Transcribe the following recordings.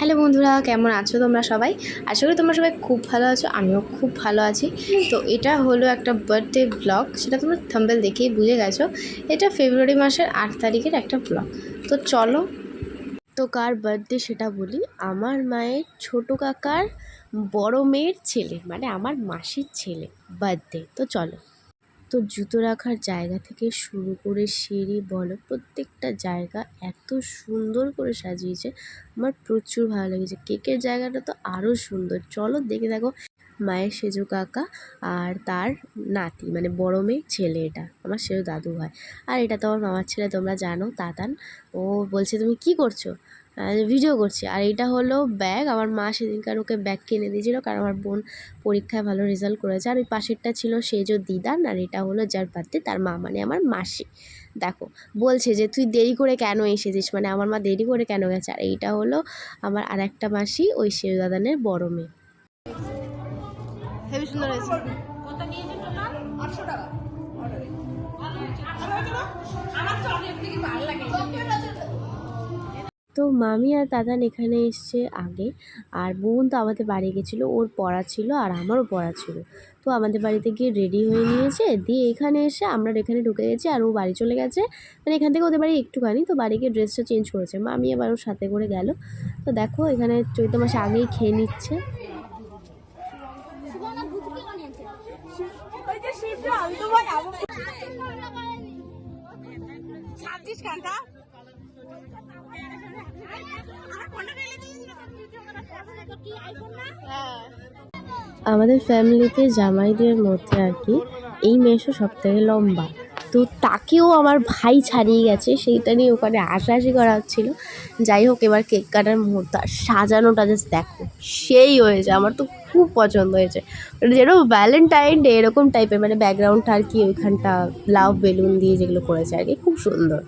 Hello বন্ধুরা, কেমন আছো তোমরা সবাই? আশা করি তোমরা সবাই খুব ভালো আছো, আমিও খুব ভালো আছি। তো এটা হলো একটা বার্থডে ব্লগ সেটা তোমরা থাম্বেল দেখেই বুঝে গেছো। এটা ফেব্রুয়ারি মাসের আট তারিখের একটা ব্লগ তো চলো, তো কার বার্থডে সেটা বলি? আমার মায়ের ছোট কাকার বড় মেয়ের ছেলে মানে আমার মাসির ছেলে বার্থডে তো চলো। তো জুতো রাখার জায়গা থেকে শুরু করে সিঁড়ি বলো প্রত্যেকটা জায়গা এত সুন্দর করে সাজিয়েছে। আমার প্রচুর ভালো লেগেছে। কেকের জায়গাটা তো আরও সুন্দর। চলো দেখে দেখো মায়ের সেজু কাকা আর তার নাতি মানে বড় মেয়ে ছেলে এটা, আমার সেজু দাদু হয় আর এটা তো আমার মামার ছেলে, তোমরা জানো, তাতান। ও বলছে, তুমি কি করছ? ভিডিও করছি। আর এটা হলো ব্যাগ আমার মা সেদিনকার ওকে ব্যাগ কিনে দিয়েছিল কারণ আমার বোন পরীক্ষায় ভালো রেজাল্ট করেছে। আর ওই পাশেরটা ছিল সেজো দিদান আর এটা হলো যার বার্থডে তার মা মানে আমার মাসি। দেখো বলছে যে তুই দেরি করে কেন এসেছিস? মানে আমার মা দেরি করে কেন গেছে? আর এইটা হলো আমার আর একটা মাসি ওই সেজু দাদানের বড় মেয়ে। সুন্দর হয়েছে। মামি আর দাদান এখানে এসছে আগে। আর বোন তো আমাদের বাড়ি গেছিল, ওর পড়া ছিল আর আমারও পড়া ছিল। তো আমাদের বাড়িতে গিয়ে রেডি হয়ে নিয়েছে। দিয়ে এখানে এসে আমরা এখানে ঢুকে গেছি আর ও বাড়ি চলে গেছে। মানে এখান থেকে ওদের বাড়ি একটুখানি, তো বাড়ি গিয়ে ড্রেসটা চেঞ্জ করেছে। মামি আবার ওর সাথে করে গেল। তো দেখো, এখানে চৈত্র মাসে আগেই খেয়ে নিচ্ছে। আমাদের ফ্যামিলিতে জামাইদের মধ্যে আর কি, এই মেশো সব থেকে লম্বা। তো তাকেও আমার ভাই ছাড়িয়ে গেছে, সেইটা নিয়ে ওখানে হাসাহাসি করা হচ্ছিল। যাই হোক, এবার কেক কাটার মুহূর্ত আর সাজানোটা জাস্ট দেখো, সেই হয়েছে, আমার তো খুব পছন্দ হয়েছে। মানে যেরকম ভ্যালেন্টাইন ডে এরকম টাইপের মানে ব্যাকগ্রাউন্ডটা আর কি ওইখানটা লাভ বেলুন দিয়ে যেগুলো করেছে আর কি, খুব সুন্দর।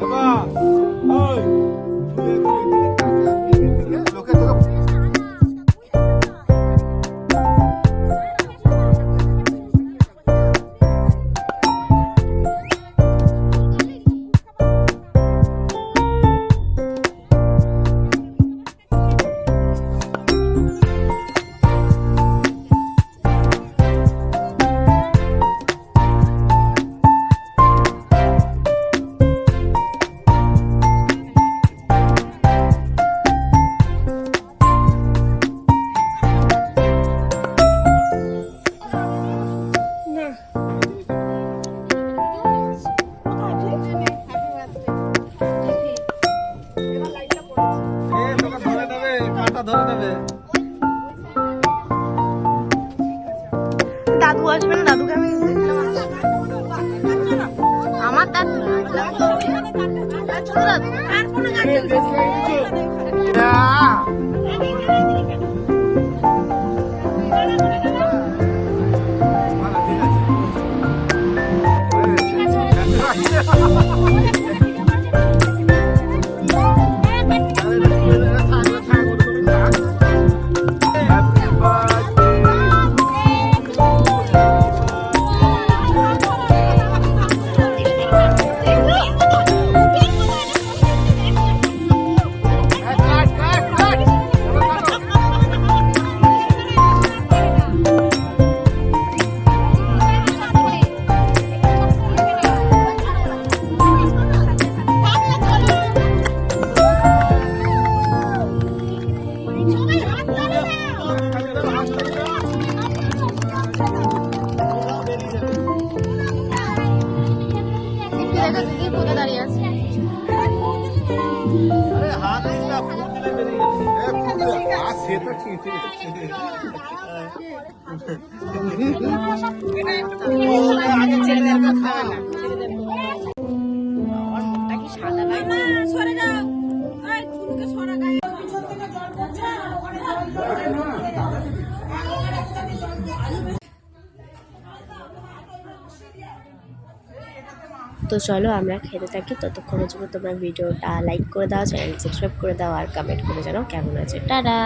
বাবা ওই দাদু আসবে না দাদুকে আমি আমার দাদু ছোট দাদু ভালো, জায়গায় দিদির পথে দাঁড়িয়ে আছে। ছেলেদের তো চলো আমরা খেতে থাকি। ততক্ষণ জন্য তোমার ভিডিওটা লাইক করে দাও চ্যানেল সাবস্ক্রাইব করে দাও, আর কমেন্ট করে জানাও কেমন আছে টাটা!